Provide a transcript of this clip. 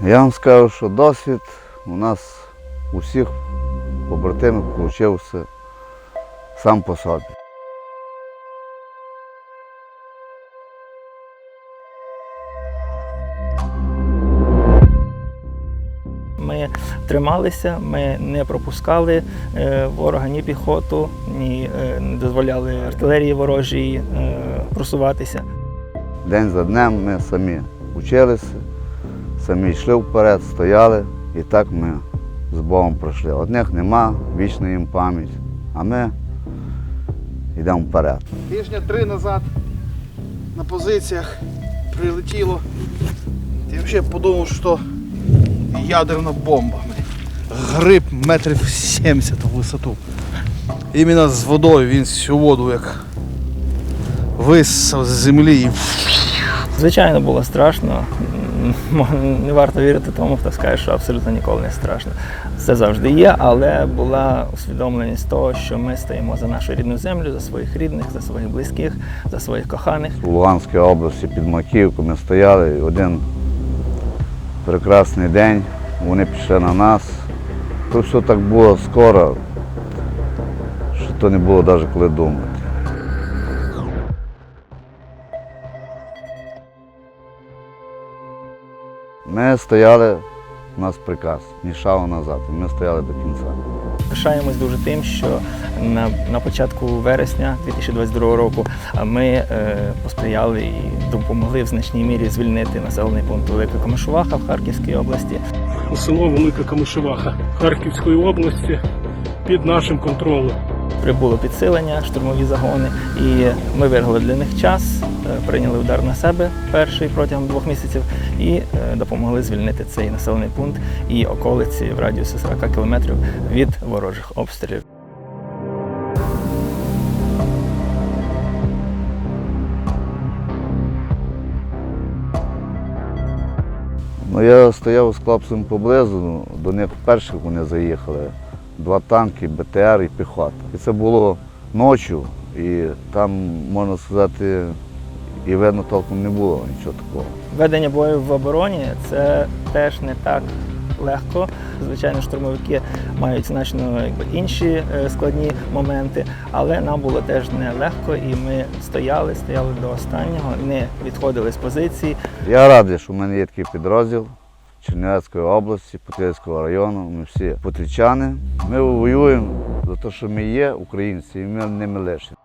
Я вам скажу, що досвід у нас у всіх побратимів вийшов сам по собі. Ми трималися, ми не пропускали е, ворога ні піхоту, ні е, не дозволяли артилерії ворожій е, просуватися. День за днем ми самі вчилися, самі йшли вперед, стояли, і так ми з Богом пройшли. Одних нема, вічна їм пам'ять, а ми йдемо вперед. Тижня три назад на позиціях прилетіло. Я взагалі подумав, що ядерна бомба. Гриб метрів 70 в висоту. Іменно з водою він всю воду як висав з землі і Звичайно, було страшно. Не варто вірити тому, хто скаже, що абсолютно ніколи не страшно. Це завжди є, але була усвідомленість того, що ми стоїмо за нашу рідну землю, за своїх рідних, за своїх близьких, за своїх коханих. У Луганській області під Макіївкою ми стояли один прекрасний день вони пішли на нас. То все так було скоро, що то не було навіть коли думати. Ми стояли, у нас приказ, ні шагу назад, і ми стояли до кінця. Пишаємось дуже тим, що на, на початку вересня 2022 року ми е, посприяли і допомогли в значній мірі звільнити населений пункт Велика Комишуваха в Харківській області. село Велика Камишеваха Харківської області під нашим контролем. Прибуло підсилення, штурмові загони, і ми виграли для них час, е, прийняли удар на себе перший протягом двох місяців і е, допомогли звільнити цей населений пункт і околиці в радіусі 40 кілометрів від ворожих обстрілів. Ну, я стояв з хлопцем поблизу, до них перших вони заїхали. Два танки, БТР і піхота. І це було ночі, і там, можна сказати, і видно толком не було нічого такого. Ведення бою в обороні це теж не так легко. Звичайно, штурмовики мають значно інші е, складні моменти, але нам було теж нелегко, і ми стояли, стояли до останнього, не відходили з позиції. Я радий, що в мене є такий підрозділ Чернівецької області, Путильського району. Ми всі путрічани. Ми воюємо за те, що ми є українці, і ми ними лишимо.